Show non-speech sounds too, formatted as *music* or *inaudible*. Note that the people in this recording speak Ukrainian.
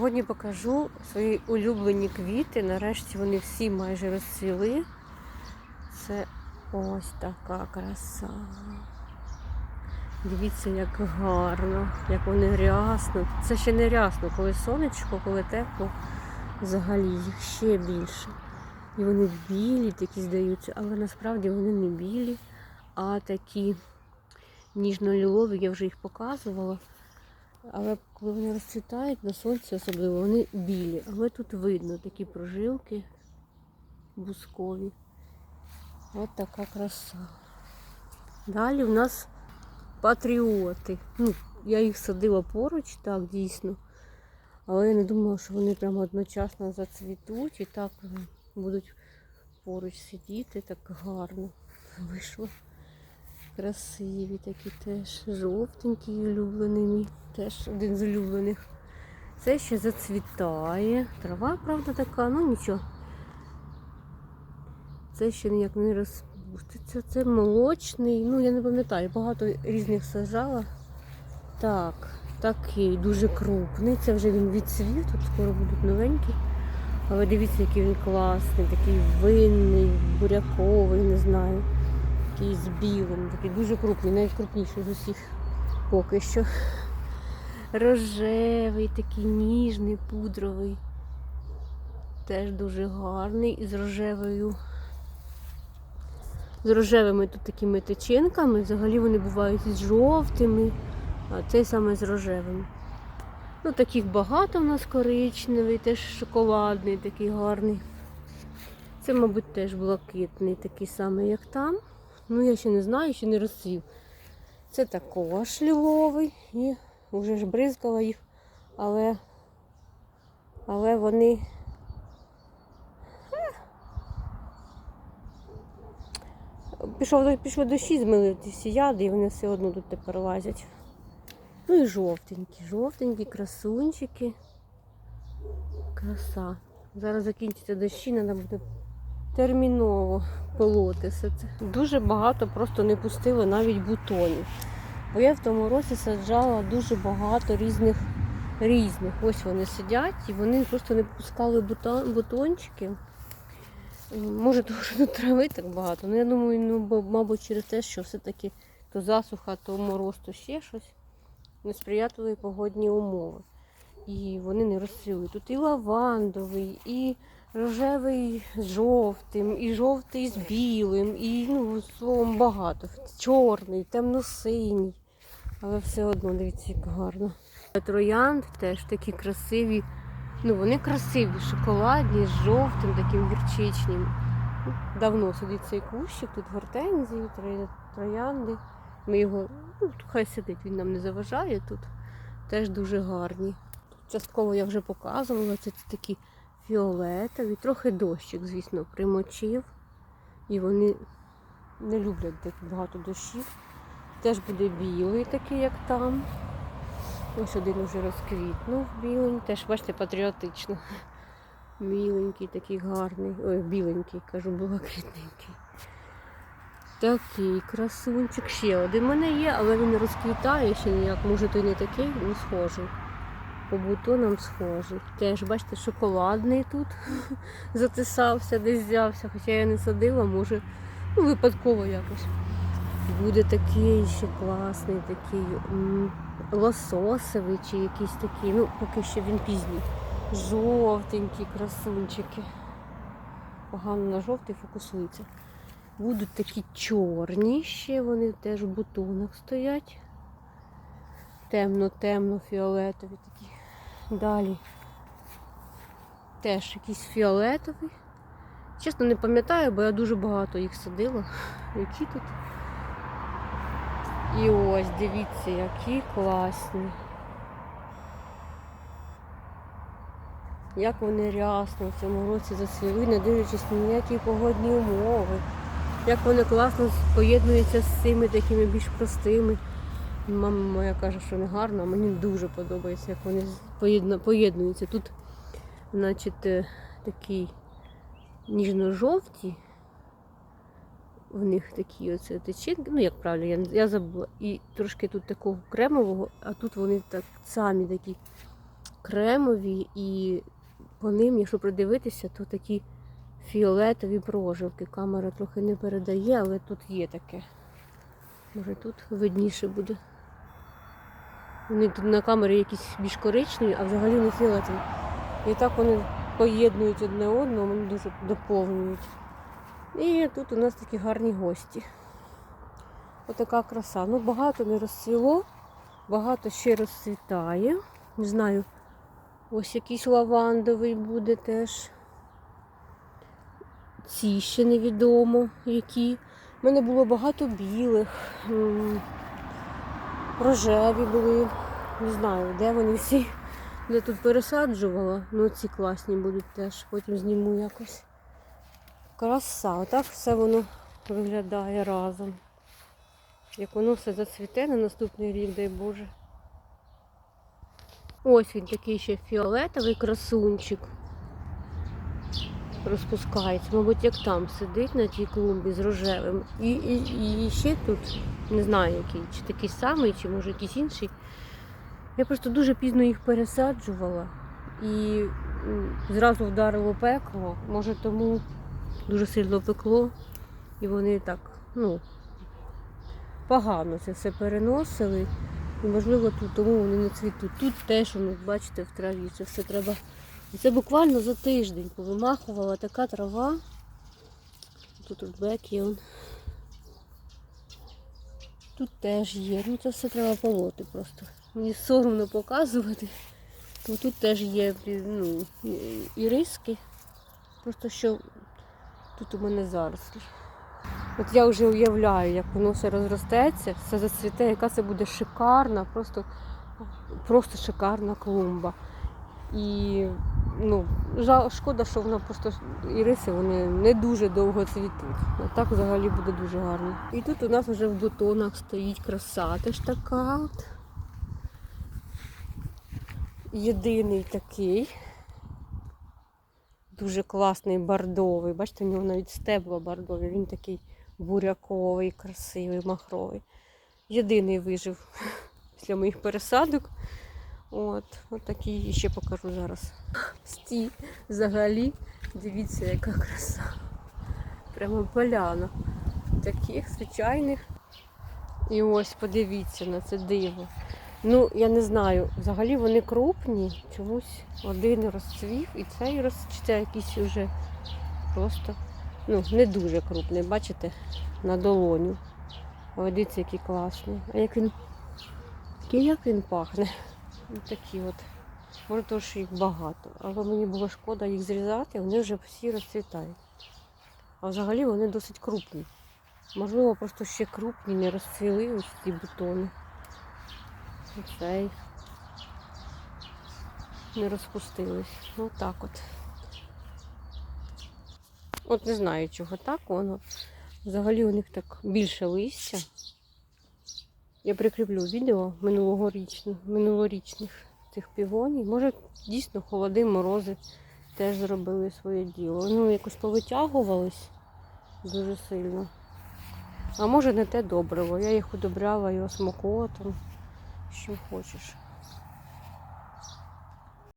Сьогодні покажу свої улюблені квіти. Нарешті вони всі майже розцвіли. Це ось така краса. Дивіться, як гарно, як вони рясно. Це ще не рясно, коли сонечко, коли тепло, взагалі їх ще більше. І вони білі такі здаються, але насправді вони не білі, а такі ніжно-лілові, я вже їх показувала. Але коли вони розцвітають на сонці, особливо, вони білі. Але тут видно такі прожилки бускові. От така краса. Далі в нас патріоти. Ну, я їх садила поруч, так, дійсно. Але я не думала, що вони прямо одночасно зацвітуть і так будуть поруч сидіти, так гарно вийшло. Красиві такі теж. Жовтенькі улюблений мій. Теж один з улюблених. Це ще зацвітає. Трава, правда, така, ну нічого. Це ще ніяк не розпуститься. Це молочний. Ну, я не пам'ятаю, багато різних сажала. Так, такий дуже крупний. Це вже він відцвів, тут скоро будуть новенькі. Але дивіться, який він класний, такий винний, буряковий, не знаю. Такий з білим, такий дуже крупний, навіть крупніший з усіх поки що. Рожевий, такий ніжний, пудровий. Теж дуже гарний. І з рожевою. З рожевими тут такими течінками. Взагалі вони бувають із жовтими, а цей саме з рожевими. Ну, таких багато у нас коричневий, теж шоколадний, такий гарний. Це, мабуть, теж блакитний, такий самий, як там. Ну, я ще не знаю, ще не розцвів. Це також ліловий і вже ж бризкала їх, але, але вони. Е. Пішов, пішли дощі змили ті всі яди, і вони все одно тут тепер лазять. Ну і жовтенькі, жовтенькі, красунчики. Краса. Зараз закінчиться дощі, треба буде терміново полоти. Дуже багато просто не пустили навіть бутонів. Бо я в тому році саджала дуже багато різних різних. Ось вони сидять і вони просто не пускали бутончики. Може, тому що тут трави так багато. Ну я думаю, ну, мабуть, через те, що все-таки то засуха, то мороз, то ще щось. Несприятливі погодні умови. І вони не розцвіли. Тут і лавандовий, і рожевий з жовтим, і жовтий з білим, і ну, словом багато. Чорний, темно-синій. Але все одно, дивіться, як гарно. Троянд теж такі красиві. Ну, вони красиві, шоколадні, з жовтим, таким гірчичним. Давно сидить цей кущик, тут гортензії, троянди. Ми його, ну, хай сидить, він нам не заважає тут. Теж дуже гарні. Частково я вже показувала, це такі фіолетові, трохи дощик, звісно, примочив. І вони не люблять так багато дощів. Теж буде білий такий, як там. Ось один уже розквітнув біленький. Теж, бачите, патріотично. Біленький, такий гарний. Ой, біленький, кажу, блакитненький. Такий красунчик. Ще один в мене є, але він розквітає ще ніяк. Може той не такий, ну схожий. По бутонам схожий. Теж, бачите, шоколадний тут *laughs* затисався, десь взявся. Хоча я не садила, може, ну, випадково якось. Буде такий ще класний, такий м, лососовий чи якийсь такий, ну, поки що він пізній. Жовтенькі красунчики. Погано на жовтий фокусується. Будуть такі чорні ще, вони теж в бутонах стоять. Темно-темно фіолетові такі. Далі теж якийсь фіолетовий. Чесно, не пам'ятаю, бо я дуже багато їх садила. *laughs* Які тут. І ось, дивіться, які класні. Як вони рясно в цьому році зацвіли, не дивлячись на ніякі погодні умови. Як вони класно поєднуються з цими такими більш простими. Мама моя каже, що не гарно, а мені дуже подобається, як вони поєднуються. Тут, значить, е, такий ніжно-жовті, в них такі оце течінки, ну як правильно, я, я забула. І трошки тут такого кремового, а тут вони так самі такі кремові, і по ним, якщо придивитися, то такі фіолетові прожилки. Камера трохи не передає, але тут є таке. Може тут видніше буде. Вони тут на камері якісь більш коричневі, а взагалі не фіолетові. І так вони поєднують одне одного, вони дуже доповнюють. І тут у нас такі гарні гості. Отака краса. Ну, багато не розцвіло, багато ще розцвітає. Не знаю, ось якийсь лавандовий буде теж. Ці ще невідомо які. У мене було багато білих, рожеві були. Не знаю, де вони всі. Я тут пересаджувала. Ну ці класні будуть теж, потім зніму якось. Краса, отак все воно виглядає разом. Як воно все зацвіте на наступний рік, дай Боже. Ось він такий ще фіолетовий красунчик. Розпускається, мабуть, як там сидить на тій клумбі з рожевим. І, і, і ще тут, не знаю який, чи такий самий, чи може якийсь інший. Я просто дуже пізно їх пересаджувала і зразу вдарило пекло. Може тому дуже сильно пекло, і вони так, ну, погано це все переносили. І можливо тут тому вони не цвітуть. Тут теж, бачите, в траві це все треба. І це буквально за тиждень повимахувала така трава. Тут от бек є. Тут теж є. Ну це все треба полоти просто. Мені соромно показувати. Бо тут теж є ну, і риски. Просто що тут у мене зарослі. От я вже уявляю, як воно все розростеться, все зацвіте, яка це буде шикарна, просто, просто шикарна клумба. І ну, жал, шкода, що вона просто іриси вони не дуже довго цвітуть. А так взагалі буде дуже гарно. І тут у нас вже в бутонах стоїть краса теж така. Єдиний такий. Дуже класний бордовий. Бачите, у нього навіть стебла бордові. Він такий буряковий, красивий, махровий. Єдиний вижив *laughs* після моїх пересадок. От, от такий і ще покажу зараз. Стій взагалі, дивіться, яка краса. Прямо поляна. Таких звичайних. І ось подивіться на це диво. Ну, я не знаю, взагалі вони крупні, чомусь один розцвів і цей розцвіте якийсь вже просто ну, не дуже крупний, бачите, на долоню. Дивіться, який класний. А як він, як він пахне? Ось такі от. Може, тому що їх багато. Але мені було шкода їх зрізати, вони вже всі розцвітають. А взагалі вони досить крупні. Можливо, просто ще крупні, не розцвіли ось ці бутони. Оцей. Не розпустились. Ну так от. От не знаю, чого так воно. Взагалі у них так більше листя. Я прикріплю відео минулогорічних, минулорічних цих півоній. Може, дійсно холоди, морози теж зробили своє діло. Ну, якось повитягувались дуже сильно. А може не те добриво. Я їх удобряла і осмокотом, що хочеш.